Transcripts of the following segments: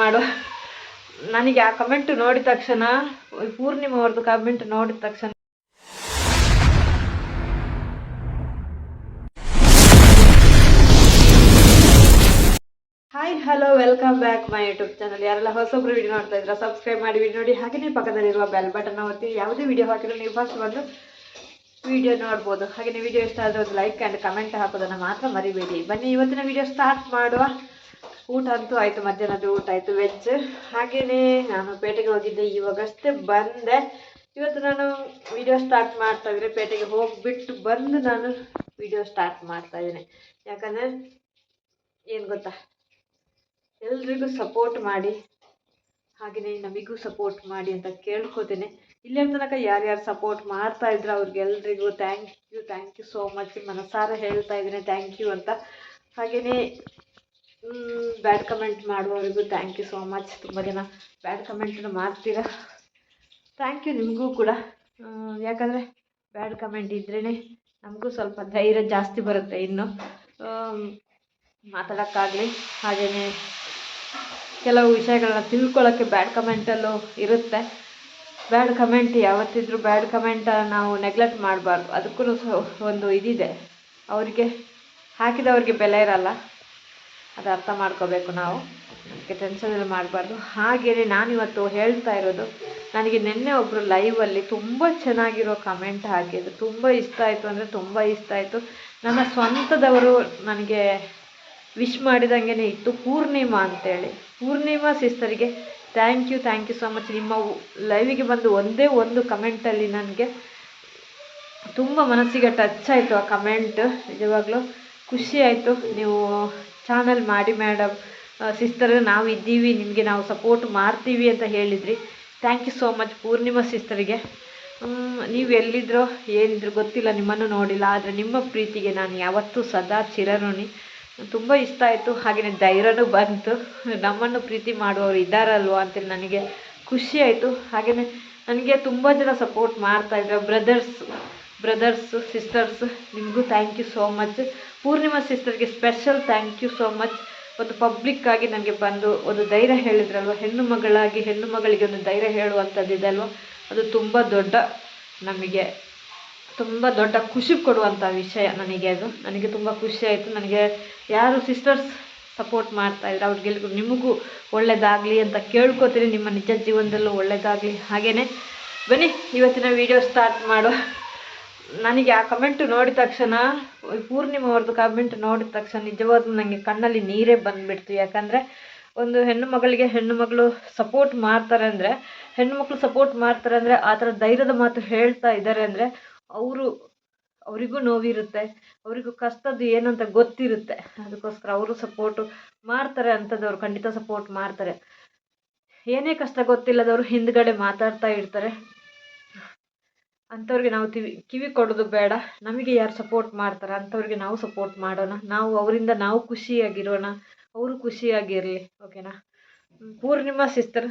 ಮಾಡುವ ನನಗೆ ಆ ಕಮೆಂಟ್ ನೋಡಿದ ತಕ್ಷಣ ಪೂರ್ಣಿಮಾ ಅವ್ರದ್ದು ಕಮೆಂಟ್ ನೋಡಿದ ತಕ್ಷಣ. Hi hello welcome back my YouTube channel ಯಾರೆಲ್ಲ ಹೊಸೊಬ್ರು ವಿಡಿಯೋ ನೋಡ್ತಾ ಇದ್ರ ಸಬ್ಸ್ಕ್ರೈಬ್ ಮಾಡಿ ವಿಡಿಯೋ ನೋಡಿ. ಹಾಗೆಯೇ ಪಕ್ಕದಲ್ಲಿರುವ ಬೆಲ್ ಬಟನ್ ಒತ್ತಿ. ಯಾವುದೇ ವಿಡಿಯೋ ಹಾಕಿದ್ರು ನೀವು ಫಸ್ಟ್ ಬಂದು ವಿಡಿಯೋ ನೋಡ್ಬೋದು. ಹಾಗೆಯೇ ವಿಡಿಯೋ ಇಷ್ಟ ಆದರೆ ಒಂದು ಲೈಕ್ ಆ್ಯಂಡ್ ಕಮೆಂಟ್ ಹಾಕೋದನ್ನು ಮಾತ್ರ ಮರಿಬೇಡಿ. ಬನ್ನಿ, ಇವತ್ತಿನ ವಿಡಿಯೋ ಸ್ಟಾರ್ಟ್ ಮಾಡುವ. ಊಟ ಅಂತೂ ಆಯಿತು ಮಧ್ಯಾಹ್ನದ ಊಟ ಆಯಿತು, ವೆಜ್. ಹಾಗೆಯೇ ನಾನು ಪೇಟೆಗೆ ಹೋಗಿದ್ದೆ, ಇವಾಗಷ್ಟೇ ಬಂದೆ. ಇವತ್ತು ನಾನು ವಿಡಿಯೋ ಸ್ಟಾರ್ಟ್ ಮಾಡ್ತಾ ಇದ್ರೆ ಪೇಟೆಗೆ ಹೋಗಿಬಿಟ್ಟು ಬಂದು ನಾನು ವಿಡಿಯೋ ಸ್ಟಾರ್ಟ್ ಮಾಡ್ತಾ ಇದ್ದೇನೆ. ಯಾಕಂದರೆ, ಏನು ಗೊತ್ತಾ? ಎಲ್ರಿಗೂ ಸಪೋರ್ಟ್ ಮಾಡಿ ಹಾಗೆಯೇ ನಮಗೂ ಸಪೋರ್ಟ್ ಮಾಡಿ ಅಂತ ಕೇಳ್ಕೊತೇನೆ. ಇಲ್ಲಿಯ ತನಕ ಯಾರ್ಯಾರು ಸಪೋರ್ಟ್ ಮಾಡ್ತಾ ಇದ್ರು, ಅವ್ರಿಗೆಲ್ರಿಗೂ thank you thank you so much ಮನಸಾರ ಹೇಳ್ತಾ ಇದ್ದೀನಿ ಥ್ಯಾಂಕ್ ಯು ಅಂತ. ಹಾಗೆಯೇ ಬ್ಯಾಡ್ ಕಮೆಂಟ್ ಮಾಡುವವರಿಗೂ ಥ್ಯಾಂಕ್ ಯು ಸೋ ಮಚ್ ತುಂಬ ಜನ ಬ್ಯಾಡ್ ಕಮೆಂಟನ್ನು ಮಾಡ್ತೀರಾ? ಥ್ಯಾಂಕ್ ಯು ನಿಮಗೂ ಕೂಡ. ಯಾಕಂದರೆ ಬ್ಯಾಡ್ ಕಮೆಂಟ್ ಇದ್ರೇ ನಮಗೂ ಸ್ವಲ್ಪ ಧೈರ್ಯ ಜಾಸ್ತಿ ಬರುತ್ತೆ ಇನ್ನು. ಮಾತಾಡೋಕ್ಕಾಗಲಿ. ಹಾಗೆಯೇ ಕೆಲವು ವಿಷಯಗಳನ್ನ ತಿಳ್ಕೊಳ್ಳೋಕ್ಕೆ ಬ್ಯಾಡ್ ಕಮೆಂಟಲ್ಲೂ ಇರುತ್ತೆ. ಬ್ಯಾಡ್ ಕಮೆಂಟ್ ಯಾವತ್ತಿದ್ರೂ ಬ್ಯಾಡ್ ಕಮೆಂಟ ನಾವು ನೆಗ್ಲೆಕ್ಟ್ ಮಾಡಬಾರ್ದು. ಅದಕ್ಕೂ ಒಂದು ಇದಿದೆ. ಅವರಿಗೆ, ಹಾಕಿದವ್ರಿಗೆ ಬೆಲೆ ಇರಲ್ಲ. ಅದು ಅರ್ಥ ಮಾಡ್ಕೋಬೇಕು ನಾವು. ಅದಕ್ಕೆ ಟೆನ್ಷನ್ ಎಲ್ಲ ಮಾಡಬಾರ್ದು. ಹಾಗೆಯೇ ನಾನಿವತ್ತು ಹೇಳ್ತಾ ಇರೋದು, ನನಗೆ ನಿನ್ನೆ ಒಬ್ಬರು ಲೈವಲ್ಲಿ ತುಂಬ ಚೆನ್ನಾಗಿರೋ ಕಮೆಂಟ್ ಹಾಕಿದ್ರು. ತುಂಬ ಇಷ್ಟ ಆಯಿತು ಅಂದರೆ ತುಂಬ ಇಷ್ಟ ಆಯಿತು. ನನ್ನ ಸ್ವಂತದವರು ನನಗೆ ವಿಶ್ ಮಾಡಿದಂಗೆ ಇತ್ತು ಪೂರ್ಣಿಮಾ ಅಂತೇಳಿ. Poornima ಸಿಸ್ಟರಿಗೆ thank you thank you so much ನಿಮ್ಮ ಲೈವಿಗೆ ಬಂದು ಒಂದೇ ಒಂದು ಕಮೆಂಟಲ್ಲಿ ನನಗೆ ತುಂಬ ಮನಸ್ಸಿಗೆ ಟಚ್ ಆಯಿತು ಆ ಕಮೆಂಟ್ ನಿಜವಾಗ್ಲೂ ಖುಷಿ ಆಯಿತು. ನೀವು ಚಾನಲ್ ಮಾಡಿ ಮೇಡಮ್ ಸಿಸ್ಟರ್ ನಾವು ಇದ್ದೀವಿ, ನಿಮಗೆ ನಾವು ಸಪೋರ್ಟ್ ಮಾಡ್ತೀವಿ ಅಂತ ಹೇಳಿದ್ರಿ. Thank you so much Poornima ಸಿಸ್ಟರಿಗೆ ನೀವು ಎಲ್ಲಿದ್ರೋ, ಏನಿದ್ರು ಗೊತ್ತಿಲ್ಲ, ನಿಮ್ಮನ್ನು ನೋಡಿಲ್ಲ, ಆದರೆ ನಿಮ್ಮ ಪ್ರೀತಿಗೆ ನಾನು ಯಾವತ್ತೂ ಸದಾ ಚಿರಋಣಿ. ತುಂಬ ಇಷ್ಟ ಆಯಿತು ಹಾಗೆಯೇ ಧೈರ್ಯನೂ ಬಂತು. ನಮ್ಮನ್ನು ಪ್ರೀತಿ ಮಾಡುವವರು ಇದ್ದಾರಲ್ವ ಅಂತೇಳಿ ನನಗೆ ಖುಷಿ ಆಯಿತು. ಹಾಗೆಯೇ ನನಗೆ ತುಂಬ ಜನ ಸಪೋರ್ಟ್ ಮಾಡ್ತಾಯಿದ್ರು ಬ್ರದರ್ಸ್ ಬ್ರದರ್ಸ್ ಸಿಸ್ಟರ್ಸ್ ನಿಮಗೂ thank you so much Poornima ಸಿಸ್ಟರ್ಗೆ special thank you so much ಒಂದು ಪಬ್ಲಿಕ್ಕಾಗಿ ನನಗೆ ಬಂದು ಒಂದು ಧೈರ್ಯ ಹೇಳಿದ್ರಲ್ವ? ಹೆಣ್ಣು ಮಗಳಾಗಿ ಹೆಣ್ಣು ಮಗಳಿಗೆ ಒಂದು ಧೈರ್ಯ ಹೇಳುವಂಥದ್ದಿದೆ ಅಲ್ವ ಅದು ತುಂಬ ದೊಡ್ಡ ನಮಗೆ, ತುಂಬ ದೊಡ್ಡ ಖುಷಿ ಕೊಡುವಂಥ ವಿಷಯ ನನಗೆ ಅದು. ನನಗೆ ತುಂಬ ಖುಷಿ ಆಯಿತು. ನನಗೆ ಯಾರು ಸಿಸ್ಟರ್ಸ್ ಸಪೋರ್ಟ್ ಮಾಡ್ತಾ ಇದ್ದಾರೆ ಅವ್ರಿಗೆಲ್ರಿಗೂ ನಿಮಗೂ ಒಳ್ಳೆಯದಾಗಲಿ ಅಂತ ಕೇಳ್ಕೊತೀನಿ. ನಿಮ್ಮ ನಿಜ ಜೀವನದಲ್ಲೂ ಒಳ್ಳೆಯದಾಗಲಿ ಹಾಗೆಯೇ ಬನ್ನಿ, ಇವತ್ತಿನ ವಿಡಿಯೋ ಸ್ಟಾರ್ಟ್ ಮಾಡುವ. ನನಗೆ ಆ ಕಮೆಂಟ್ ನೋಡಿದ ತಕ್ಷಣ ಪೂರ್ಣಿಮಾ ಅವ್ರದ್ದು ಕಮೆಂಟ್ ನೋಡಿದ ತಕ್ಷಣ ನಿಜವಾಗ್ಲೂ ನನಗೆ ಕಣ್ಣಲ್ಲಿ ನೀರೇ ಬಂದುಬಿಡ್ತು. ಯಾಕಂದರೆ ಒಂದು ಹೆಣ್ಣು ಮಗಳಿಗೆ ಹೆಣ್ಣು ಮಗಳು ಸಪೋರ್ಟ್ ಮಾಡ್ತಾರೆ ಅಂದರೆ, ಹೆಣ್ಣು ಮಕ್ಕಳು ಸಪೋರ್ಟ್ ಮಾಡ್ತಾರೆ ಅಂದರೆ ಆ ಥರ ಧೈರ್ಯದ ಮಾತು ಹೇಳ್ತಾ ಇದ್ದಾರೆ ಅಂದರೆ ಅವರು, ಅವರಿಗೂ ನೋವಿರುತ್ತೆ, ಅವರಿಗೂ ಕಷ್ಟದ್ದು ಅಂತ ಗೊತ್ತಿರುತ್ತೆ. ಅದಕ್ಕೋಸ್ಕರ ಅವರು ಸಪೋರ್ಟು ಮಾಡ್ತಾರೆ ಅಂಥದ್ದವ್ರು ಖಂಡಿತ ಸಪೋರ್ಟ್ ಮಾಡ್ತಾರೆ. ಏನೇ ಕಷ್ಟ ಗೊತ್ತಿಲ್ಲದವರು ಹಿಂದ್ಗಡೆ ಮಾತಾಡ್ತಾ ಇರ್ತಾರೆ. ಅಂಥವ್ರಿಗೆ ನಾವು ತಿವಿ ಕಿವಿ ಕೊಡೋದು ಬೇಡ. ನಮಗೆ ಯಾರು ಸಪೋರ್ಟ್ ಮಾಡ್ತಾರೆ ಅಂಥವ್ರಿಗೆ ನಾವು ಸಪೋರ್ಟ್ ಮಾಡೋಣ. ನಾವು ಅವರಿಂದ ನಾವು ಖುಷಿಯಾಗಿರೋಣ. ಅವರು ಖುಷಿಯಾಗಿರಲಿ ಓಕೆನಾ ಪೂರ್ಣಿಮಾ ಸಿಸ್ಟರ್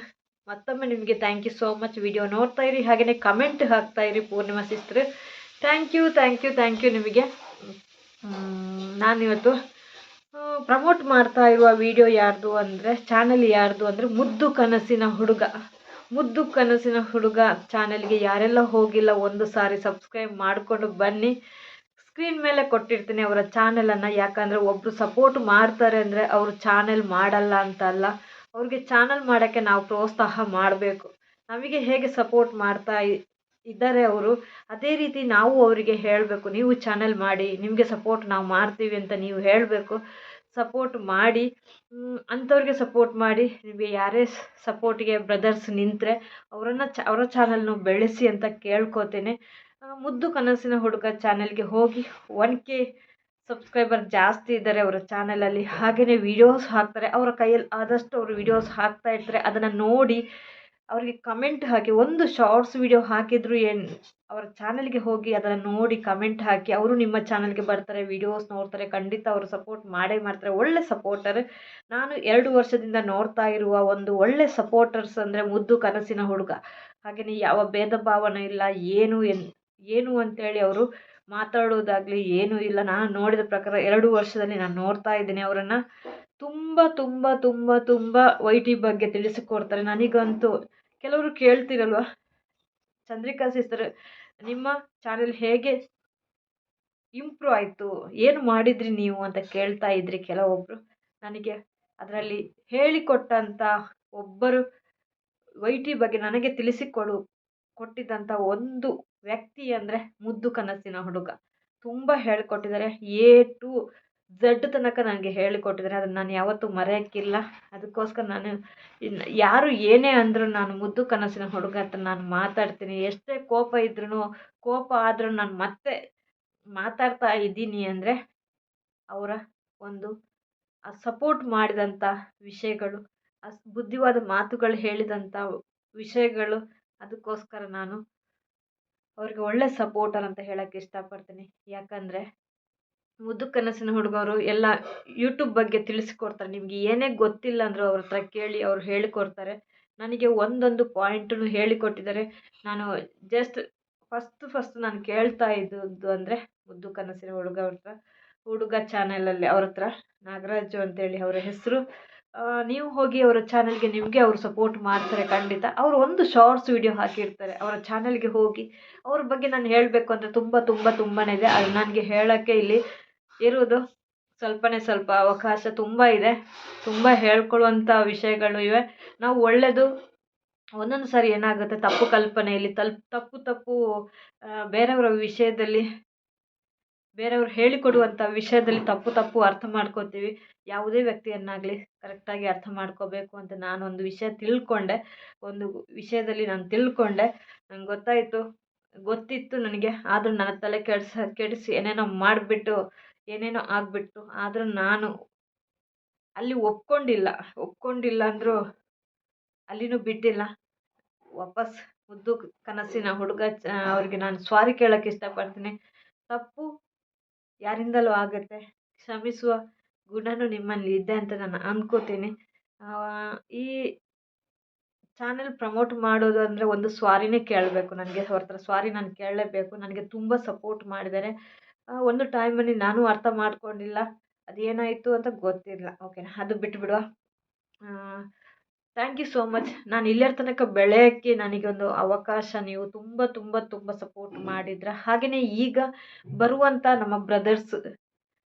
ಮತ್ತೊಮ್ಮೆ ನಿಮಗೆ thank you so much video ನೋಡ್ತಾ ಇರಿ. ಹಾಗೆಯೇ ಕಮೆಂಟ್ ಹಾಕ್ತಾ ಇರಿ Poornima sister thank you thank you thank you ನಿಮಗೆ. ನಾನಿವತ್ತು ಪ್ರಮೋಟ್ ಮಾಡ್ತಾ ಇರುವ ವಿಡಿಯೋ ಯಾರ್ದು ಅಂದರೆ ಚಾನಲ್ ಯಾರ್ದು ಅಂದರೆ ಮುದ್ದು ಕನಸಿನ ಹುಡುಗ. ಮುದ್ದು ಕನಸಿನ ಹುಡುಗ ಚಾನೆಲ್ಗೆ ಯಾರೆಲ್ಲ ಹೋಗಿಲ್ಲ, ಒಂದು ಸಾರಿ ಸಬ್ಸ್ಕ್ರೈಬ್ ಮಾಡಿಕೊಂಡು ಬನ್ನಿ. ಸ್ಕ್ರೀನ್ ಮೇಲೆ ಕೊಟ್ಟಿರ್ತೀನಿ ಅವರ ಚಾನೆಲನ್ನು. ಯಾಕಂದರೆ ಒಬ್ಬರು ಸಪೋರ್ಟ್ ಮಾಡ್ತಾರೆ ಅಂದರೆ ಅವರು ಚಾನೆಲ್ ಮಾಡಲ್ಲ ಅಂತ ಅಲ್ಲ ಅವ್ರಿಗೆ ಚಾನಲ್ ಮಾಡೋಕ್ಕೆ ನಾವು ಪ್ರೋತ್ಸಾಹ ಮಾಡಬೇಕು. ನಮಗೆ ಹೇಗೆ ಸಪೋರ್ಟ್ ಮಾಡ್ತಾ ಇದ್ದಾರೆ ಅವರು, ಅದೇ ರೀತಿ ನಾವು ಅವರಿಗೆ ಹೇಳಬೇಕು, ನೀವು ಚಾನಲ್ ಮಾಡಿ, ನಿಮಗೆ ಸಪೋರ್ಟ್ ನಾವು ಮಾಡ್ತೀವಿ ಅಂತ ನೀವು ಹೇಳಬೇಕು. ಸಪೋರ್ಟ್ ಮಾಡಿ ಅಂಥವ್ರಿಗೆ ಸಪೋರ್ಟ್ ಮಾಡಿ, ನಿಮಗೆ ಯಾರೇ ಸಪೋರ್ಟಿಗೆ ಬ್ರದರ್ಸ್ ನಿಂತರೆ ಅವರನ್ನು ಚ, ಅವರ ಚಾನಲ್ನು ಬೆಳೆಸಿ ಅಂತ ಕೇಳ್ಕೊತೇನೆ. ಮುದ್ದು ಕನಸಿನ ಹುಡುಗ ಚಾನಲ್ಗೆ ಹೋಗಿ ಒನ್ ಕೆ ಸಬ್ಸ್ಕ್ರೈಬರ್ ಜಾಸ್ತಿ ಇದ್ದಾರೆ ಅವರ ಚಾನಲಲ್ಲಿ ಹಾಗೆಯೇ ವಿಡಿಯೋಸ್ ಹಾಕ್ತಾರೆ. ಅವರ ಕೈಯಲ್ಲಿ ಆದಷ್ಟು ಅವರು ವಿಡಿಯೋಸ್ ಹಾಕ್ತಾ ಇರ್ತಾರೆ. ಅದನ್ನು ನೋಡಿ ಅವರಿಗೆ ಕಮೆಂಟ್ ಹಾಕಿ, ಒಂದು ಶಾರ್ಟ್ಸ್ ವಿಡಿಯೋ ಹಾಕಿದ್ರು ಏನು, ಅವರ ಚಾನಲ್ಗೆ ಹೋಗಿ ಅದನ್ನು ನೋಡಿ ಕಮೆಂಟ್ ಹಾಕಿ, ಅವರು ನಿಮ್ಮ ಚಾನಲ್ಗೆ ಬರ್ತಾರೆ ವಿಡಿಯೋಸ್ ನೋಡ್ತಾರೆ, ಖಂಡಿತ ಅವರು ಸಪೋರ್ಟ್ ಮಾಡೇ ಮಾಡ್ತಾರೆ, ಒಳ್ಳೆ ಸಪೋರ್ಟರ್ ನಾನು ಎರಡು ವರ್ಷದಿಂದ ನೋಡ್ತಾ ಇರುವ ಒಂದು ಒಳ್ಳೆ ಸಪೋರ್ಟರ್ಸ್ ಅಂದರೆ ಮುದ್ದು ಕನಸಿನ ಹುಡುಗ. ಹಾಗೆಯೇ ಯಾವ ಭೇದ ಭಾವನೆ ಇಲ್ಲ, ಏನು ಎನ್, ಏನು ಅಂತೇಳಿ ಅವರು ಮಾತಾಡೋದಾಗಲಿ ಏನೂ ಇಲ್ಲ. ನಾನು ನೋಡಿದ ಪ್ರಕಾರ ಎರಡು ವರ್ಷದಲ್ಲಿ ನಾನು ನೋಡ್ತಾ ಇದ್ದೀನಿ ಅವರನ್ನು. ತುಂಬ ತುಂಬ ತುಂಬ ತುಂಬ ವೈ ಟಿ ಬಗ್ಗೆ ತಿಳಿಸಿಕೊಡ್ತಾರೆ. ನನಗಂತೂ ಕೆಲವರು ಕೇಳ್ತಿರಲ್ವ? ಚಂದ್ರಿಕಾ ಸಿಸ್ಟರ್ ನಿಮ್ಮ ಚಾನೆಲ್ ಹೇಗೆ ಇಂಪ್ರೂವ್ ಆಯಿತು? ಏನು ಮಾಡಿದ್ರಿ ನೀವು ಅಂತ ಕೇಳ್ತಾ ಇದ್ರಿ ಕೆಲವೊಬ್ಬರು ನನಗೆ ಅದರಲ್ಲಿ ಹೇಳಿಕೊಟ್ಟಂಥ ಒಬ್ಬರು ವೈ ಟಿ ಬಗ್ಗೆ ನನಗೆ ತಿಳಿಸಿಕೊಡು ಕೊಟ್ಟಿದ್ದಂಥ ಒಂದು ವ್ಯಕ್ತಿ ಅಂದರೆ ಮುದ್ದು ಕನಸಿನ ಹುಡುಗ. ತುಂಬ ಹೇಳಿಕೊಟ್ಟಿದ್ದಾರೆ. ಎ ಟು ಝಡ್ ತನಕ ನನಗೆ ಹೇಳಿಕೊಟ್ಟಿದ್ದಾರೆ, ಅದನ್ನು ನಾನು ಯಾವತ್ತೂ ಮರೆಯೋಕ್ಕಿಲ್ಲ. ಅದಕ್ಕೋಸ್ಕರ ನಾನು ಯಾರು ಏನೇ ಅಂದರೂ ನಾನು ಮುದ್ದು ಕನಸಿನ ಹುಡುಗ ಹತ್ರ ನಾನು ಮಾತಾಡ್ತೀನಿ. ಎಷ್ಟೇ ಕೋಪ ಇದ್ರೂ ಕೋಪ ಆದರೂ ನಾನು ಮತ್ತೆ ಮಾತಾಡ್ತಾ ಇದ್ದೀನಿ ಅಂದರೆ ಅವರ ಒಂದು ಆ ಸಪೋರ್ಟ್ ಮಾಡಿದಂಥ ವಿಷಯಗಳು, ಆ ಬುದ್ಧಿವಾದ ಮಾತುಗಳು ಹೇಳಿದಂಥ ವಿಷಯಗಳು, ಅದಕ್ಕೋಸ್ಕರ ನಾನು ಅವ್ರಿಗೆ ಒಳ್ಳೆ ಸಪೋರ್ಟರ್ ಅಂತ ಹೇಳೋಕ್ಕೆ ಇಷ್ಟಪಡ್ತೀನಿ. ಯಾಕಂದರೆ ಮುದ್ದು ಕನಸಿನ ಹುಡುಗರು ಎಲ್ಲ ಯೂಟ್ಯೂಬ್ ಬಗ್ಗೆ ತಿಳಿಸ್ಕೊಡ್ತಾರೆ. ನಿಮಗೆ ಏನೇ ಗೊತ್ತಿಲ್ಲ ಅಂದರೂ ಅವ್ರ ಹತ್ರ ಕೇಳಿ ಅವ್ರು ಹೇಳಿಕೊಡ್ತಾರೆ. ನನಗೆ ಒಂದೊಂದು ಪಾಯಿಂಟನ್ನು ಹೇಳಿಕೊಟ್ಟಿದ್ದಾರೆ. ನಾನು ಜಸ್ಟ್ ಫಸ್ಟ್ ಫಸ್ಟ್ ನಾನು ಕೇಳ್ತಾ ಇದ್ದದ್ದು ಅಂದರೆ ಮುದ್ದು ಕನಸಿನ ಹುಡುಗ ಅವ್ರ ಹತ್ರ, ಹುಡುಗ ಚಾನಲಲ್ಲಿ ಅವ್ರ ಹತ್ರ. ನಾಗರಾಜು ಅಂತೇಳಿ ಅವರ ಹೆಸರು. ನೀವು ಹೋಗಿ ಅವರ ಚಾನಲ್ಗೆ ನಿಮಗೆ ಅವರು ಸಪೋರ್ಟ್ ಮಾಡ್ತಾರೆ ಖಂಡಿತ. ಅವರು ಒಂದು ಶಾರ್ಟ್ಸ್ ವಿಡಿಯೋ ಹಾಕಿರ್ತಾರೆ. ಅವರ ಚಾನಲ್ಗೆ ಹೋಗಿ ಅವ್ರ ಬಗ್ಗೆ ನಾನು ಹೇಳಬೇಕು ಅಂದರೆ ತುಂಬ ತುಂಬ ತುಂಬಾ ಇದೆ. ಅದು ನನಗೆ ಹೇಳೋಕ್ಕೆ ಇಲ್ಲಿ ಇರುವುದು ಸ್ವಲ್ಪನೇ ಸ್ವಲ್ಪ ಅವಕಾಶ ತುಂಬ ಇದೆ. ತುಂಬ ಹೇಳ್ಕೊಳ್ಳುವಂಥ ವಿಷಯಗಳು ಇವೆ. ನಾವು ಒಳ್ಳೆಯದು ಒಂದೊಂದು ಸಾರಿ ಏನಾಗುತ್ತೆ? ತಪ್ಪು ಕಲ್ಪನೆಯಲ್ಲಿ ತಲ್, ತಪ್ಪು ತಪ್ಪು ಬೇರೆಯವರ ವಿಷಯದಲ್ಲಿ, ಬೇರೆಯವ್ರು ಹೇಳಿಕೊಡುವಂಥ ವಿಷಯದಲ್ಲಿ ತಪ್ಪು ತಪ್ಪು ಅರ್ಥ ಮಾಡ್ಕೋತೀವಿ. ಯಾವುದೇ ವ್ಯಕ್ತಿಯನ್ನಾಗಲಿ ಕರೆಕ್ಟಾಗಿ ಅರ್ಥ ಮಾಡ್ಕೋಬೇಕು ಅಂತ ನಾನು ಒಂದು ವಿಷಯ ತಿಳ್ಕೊಂಡೆ. ಒಂದು ವಿಷಯದಲ್ಲಿ ನಾನು ತಿಳ್ಕೊಂಡೆ. ನಂಗೆ ಗೊತ್ತಾಯಿತು. ಗೊತ್ತಿತ್ತು ನನಗೆ. ಆದರೂ ನನ್ನ ತಲೆ ಕೆಡ್ಸ, ಕೆಡಿಸಿ ಏನೇನೋ ಮಾಡಿಬಿಟ್ಟು ಏನೇನೋ ಆಗಿಬಿಟ್ಟು, ಆದರೂ ನಾನು ಅಲ್ಲಿ ಒಪ್ಕೊಂಡಿಲ್ಲ. ಒಪ್ಕೊಂಡಿಲ್ಲ ಅಂದರೂ ಅಲ್ಲಿನೂ ಬಿಟ್ಟಿಲ್ಲ. ವಾಪಸ್ ಮುದ್ದು ಕನಸಿನ ಹುಡುಗ ಅವ್ರಿಗೆ ನಾನು ಸ್ವಾರಿ ಕೇಳೋಕ್ಕೆ ಇಷ್ಟಪಡ್ತೀನಿ. ತಪ್ಪು ಯಾರಿಂದಲೂ ಆಗುತ್ತೆ. ಕ್ಷಮಿಸುವ ಗುಣನೂ ನಿಮ್ಮಲ್ಲಿ ಇದೆ ಅಂತ ನಾನು ಅಂದ್ಕೋತೀನಿ ಈ ಚಾನೆಲ್ ಪ್ರಮೋಟ್ ಮಾಡೋದು ಅಂದರೆ ಒಂದು ಸ್ವಾರಿನೇ ಕೇಳಬೇಕು ನನಗೆ. ಅವ್ರ ಹತ್ರ ಸ್ವಾರಿ ನಾನು ಕೇಳಲೇಬೇಕು. ನನಗೆ ತುಂಬ ಸಪೋರ್ಟ್ ಮಾಡಿದ್ದಾರೆ. ಒಂದು ಟೈಮಲ್ಲಿ ನಾನು ಅರ್ಥ ಮಾಡ್ಕೊಂಡಿಲ್ಲ. ಅದೇನಾಯಿತು ಅಂತ ಗೊತ್ತಿಲ್ಲ ಓಕೆನಾ ಅದು ಬಿಟ್ಬಿಡುವ. ಥ್ಯಾಂಕ್ ಯು ಸೋ ಮಚ್ ನಾನು ಇಲ್ಲಿಯ ತನಕ ಬೆಳೆಯೋಕ್ಕೆ ನನಗೊಂದು ಅವಕಾಶ ನೀವು ತುಂಬ ತುಂಬ ತುಂಬ ಸಪೋರ್ಟ್ ಮಾಡಿದ್ರ. ಹಾಗೆಯೇ ಈಗ ಬರುವಂಥ ನಮ್ಮ ಬ್ರದರ್ಸ್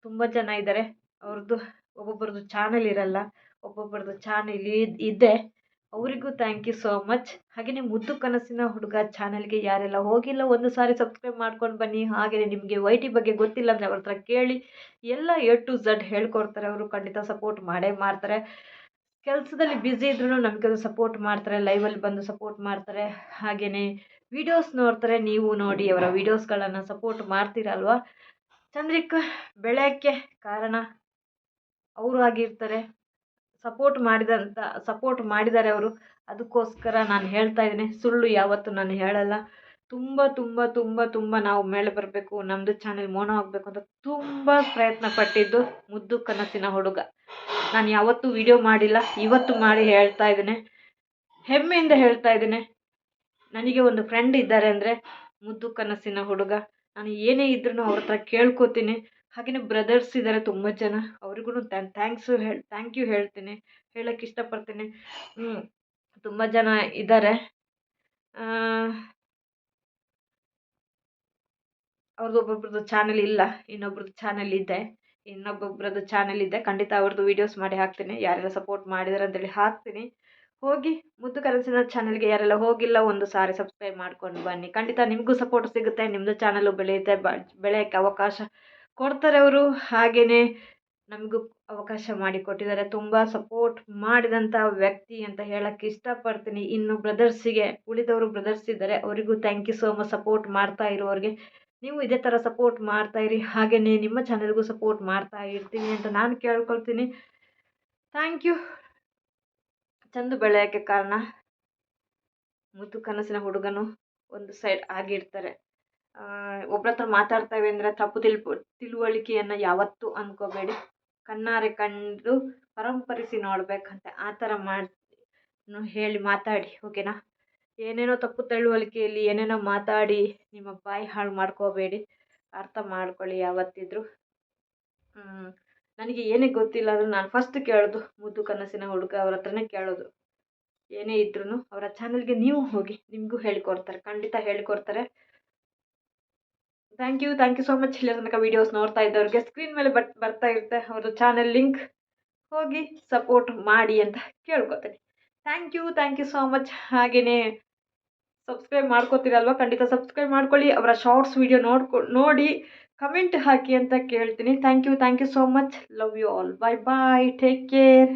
ತುಂಬ ಜನ ಇದ್ದಾರೆ ಅವ್ರದ್ದು ಒಬ್ಬೊಬ್ಬರದ್ದು ಚಾನಲ್ ಇರಲ್ಲ. ಒಬ್ಬೊಬ್ಬರದ್ದು ಚಾನಲ್ ಇದೆ. ಅವರಿಗೂ ಥ್ಯಾಂಕ್ ಯು ಸೋ ಮಚ್ ಹಾಗೆಯೇ ಮುದ್ದು ಕನಸಿನ ಹುಡುಗ ಚಾನಲ್ಗೆ ಯಾರೆಲ್ಲ ಹೋಗಿಲ್ಲ, ಒಂದು ಸಾರಿ ಸಬ್ಸ್ಕ್ರೈಬ್ ಮಾಡ್ಕೊಂಡು ಬನ್ನಿ. ಹಾಗೆಯೇ ನಿಮಗೆ ವೈ ಟಿ ಬಗ್ಗೆ ಗೊತ್ತಿಲ್ಲ ಅಂದರೆ ಅವ್ರ ಹತ್ರ ಕೇಳಿ. ಎಲ್ಲ ಎ ಟು ಝಡ್ ಹೇಳ್ಕೊಡ್ತಾರೆ. ಅವರು ಖಂಡಿತ ಸಪೋರ್ಟ್ ಮಾಡೇ ಮಾಡ್ತಾರೆ. ಕೆಲಸದಲ್ಲಿ ಬ್ಯುಸಿ ಇದ್ರೂ ನಮಗೆ ಸಪೋರ್ಟ್ ಮಾಡ್ತಾರೆ. ಲೈವಲ್ಲಿ ಬಂದು ಸಪೋರ್ಟ್ ಮಾಡ್ತಾರೆ. ಹಾಗೆಯೇ ವಿಡಿಯೋಸ್ ನೋಡ್ತಾರೆ. ನೀವು ನೋಡಿ ಅವರ ವಿಡಿಯೋಸ್ಗಳನ್ನು ಸಪೋರ್ಟ್ ಮಾಡ್ತೀರಲ್ವ ಚಂದ್ರಿಕ, ಬೆಳೆಯೋಕ್ಕೆ ಕಾರಣ ಅವರು ಆಗಿರ್ತಾರೆ. ಸಪೋರ್ಟ್ ಮಾಡಿದಂಥ ಸಪೋರ್ಟ್ ಮಾಡಿದ್ದಾರೆ ಅವರು. ಅದಕ್ಕೋಸ್ಕರ ನಾನು ಹೇಳ್ತಾ ಇದ್ದೀನಿ, ಸುಳ್ಳು ಯಾವತ್ತೂ ನಾನು ಹೇಳಲ್ಲ. ತುಂಬ ತುಂಬ ತುಂಬ ತುಂಬ ನಾವು ಮೇಲೆ ಬರಬೇಕು ನಮ್ಮದು ಚಾನೆಲ್ ಮೋನೋ ಆಗಬೇಕು ಅಂತ ತುಂಬ ಪ್ರಯತ್ನ ಪಟ್ಟಿದ್ದು ಮುದ್ದು ಕನಸಿನ ಹುಡುಗ. ನಾನು ಯಾವತ್ತೂ ವಿಡಿಯೋ ಮಾಡಿಲ್ಲ, ಇವತ್ತು ಮಾಡಿ ಹೇಳ್ತಾ ಇದ್ದೀನಿ. ಹೆಮ್ಮೆಯಿಂದ ಹೇಳ್ತಾ ಇದ್ದೀನಿ. ನನಗೆ ಒಂದು ಫ್ರೆಂಡ್ ಇದ್ದಾರೆ ಅಂದರೆ ಮುದ್ದು ಕನಸಿನ ಹುಡುಗ. ನಾನು ಏನೇ ಇದ್ರೂ ಅವ್ರ ಹತ್ರ ಕೇಳ್ಕೊತೀನಿ. ಹಾಗೆಯೇ ಬ್ರದರ್ಸ್ ಇದ್ದಾರೆ ತುಂಬ ಜನ. ಅವ್ರಿಗೂ ಥ್ಯಾಂಕ್ಸು ಹೇಳಿ ಥ್ಯಾಂಕ್ ಯು ಹೇಳ್ತೀನಿ. ಹೇಳೋಕ್ಕೆ ಇಷ್ಟಪಡ್ತೀನಿ. ತುಂಬ ಜನ ಇದ್ದಾರೆ ಅವ್ರದ್ದು ಒಬ್ಬೊಬ್ರದ್ದು ಚಾನಲ್ ಇಲ್ಲ, ಇನ್ನೊಬ್ರದ್ದು ಚಾನಲ್ ಇದೆ. ಇನ್ನೊಬ್ಬೊಬ್ರದ್ದು ಚಾನಲ್ ಇದೆ. ಖಂಡಿತ ಅವ್ರದ್ದು ವೀಡಿಯೋಸ್ ಮಾಡಿ ಹಾಕ್ತೀನಿ. ಯಾರೆಲ್ಲ ಸಪೋರ್ಟ್ ಮಾಡಿದ್ದಾರೆ ಅಂತೇಳಿ ಹಾಕ್ತೀನಿ. ಹೋಗಿ, ಮುದ್ದು ಕರೆನ್ಸಿನ ಚಾನಲ್ಗೆ ಯಾರೆಲ್ಲ ಹೋಗಿಲ್ಲ, ಒಂದು ಸಾರಿ ಸಬ್ಸ್ಕ್ರೈಬ್ ಮಾಡ್ಕೊಂಡು ಬನ್ನಿ. ಖಂಡಿತ ನಿಮಗೂ ಸಪೋರ್ಟ್ ಸಿಗುತ್ತೆ ನಿಮ್ಮದು ಚಾನಲು ಬೆಳೆಯುತ್ತೆ ಬೆಳೆಯೋಕ್ಕೆ ಅವಕಾಶ ಕೊಡ್ತಾರೆ ಅವರು. ಹಾಗೆಯೇ ನಮಗೂ ಅವಕಾಶ ಮಾಡಿಕೊಟ್ಟಿದ್ದಾರೆ ತುಂಬ ಸಪೋರ್ಟ್ ಮಾಡಿದಂಥ ವ್ಯಕ್ತಿ ಅಂತ ಹೇಳಕ್ಕೆ ಇಷ್ಟಪಡ್ತೀನಿ. ಇನ್ನು ಬ್ರದರ್ಸಿಗೆ ಉಳಿದವರು ಬ್ರದರ್ಸ್ ಇದ್ದಾರೆ, ಅವರಿಗೂ thank you so much support ಮಾಡ್ತಾ ಇರೋರಿಗೆ. ನೀವು ಇದೇ ಥರ ಸಪೋರ್ಟ್ ಮಾಡ್ತಾ ಇರಿ. ಹಾಗೆಯೇ ನಿಮ್ಮ ಚಾನಲ್ಗೂ ಸಪೋರ್ಟ್ ಮಾಡ್ತಾ ಇರ್ತೀನಿ ಅಂತ ನಾನು ಕೇಳ್ಕೊಳ್ತೀನಿ. ಥ್ಯಾಂಕ್ ಯು ಚಂದು ಬೆಳೆಯೋಕ್ಕೆ ಕಾರಣ ಮುದ್ದು ಕನಸಿನ ಹುಡುಗನು ಒಂದು ಸೈಡ್ ಆಗಿರ್ತಾರೆ. ಒಬ್ರ ಹತ್ರ ಮಾತಾಡ್ತೇವೆ ಅಂದರೆ ತಪ್ಪು ತಿಳ್, ತಿಳುವಳಿಕೆಯನ್ನು ಯಾವತ್ತೂ ಅಂದ್ಕೋಬೇಡಿ ಕಣ್ಣಾರೆ ಕಂಡು ಪರಂಪರಿಸಿ ನೋಡಬೇಕಂತೆ. ಆ ಥರ ಮಾಡಿ ಹೇಳಿ ಮಾತಾಡಿ ಓಕೆನಾ ಏನೇನೋ ತಪ್ಪು ತಿಳುವಳಿಕೆಯಲ್ಲಿ ಏನೇನೋ ಮಾತಾಡಿ ನಿಮ್ಮ ಬಾಯಿ ಹಾಳು ಮಾಡ್ಕೋಬೇಡಿ. ಅರ್ಥ ಮಾಡ್ಕೊಳ್ಳಿ ಯಾವತ್ತಿದ್ರು. ನನಗೆ ಏನೇ ಗೊತ್ತಿಲ್ಲ ಅಂದ್ರೆ ನಾನು ಫಸ್ಟ್ ಕೇಳೋದು, ಮುದ್ದು ಕನಸಿನ ಹುಡುಗ ಅವ್ರ ಹತ್ರನೇ ಕೇಳೋದು. ಏನೇ ಇದ್ರೂ ಅವರ ಚಾನಲ್ಗೆ ನೀವು ಹೋಗಿ ನಿಮಗೂ ಹೇಳಿಕೊಡ್ತಾರೆ, ಖಂಡಿತ ಹೇಳಿಕೊಡ್ತಾರೆ. Thank you thank you so much ಇಲ್ಲಿ ತನಕ ವೀಡಿಯೋಸ್ ನೋಡ್ತಾ ಇದ್ದವ್ರಿಗೆ ಸ್ಕ್ರೀನ್ ಮೇಲೆ ಬಟ್, ಬರ್ತಾ ಇರುತ್ತೆ. ಅವ್ರದ್ದು ಚಾನಲ್ ಲಿಂಕ್ ಹೋಗಿ ಸಪೋರ್ಟ್ ಮಾಡಿ ಅಂತ ಕೇಳ್ಕೊತೀನಿ. Thank you thank you so much ಹಾಗೆಯೇ ಸಬ್ಸ್ಕ್ರೈಬ್ ಮಾಡ್ಕೋತೀರಲ್ವ? ಖಂಡಿತ ಸಬ್ಸ್ಕ್ರೈಬ್ ಮಾಡ್ಕೊಳ್ಳಿ. ಅವರ ಶಾರ್ಟ್ಸ್ ವಿಡಿಯೋ ನೋಡ್ಕೊ, ನೋಡಿ ಕಮೆಂಟ್ ಹಾಕಿ ಅಂತ ಕೇಳ್ತೀನಿ. Thank you thank you so much love you all bye bye take care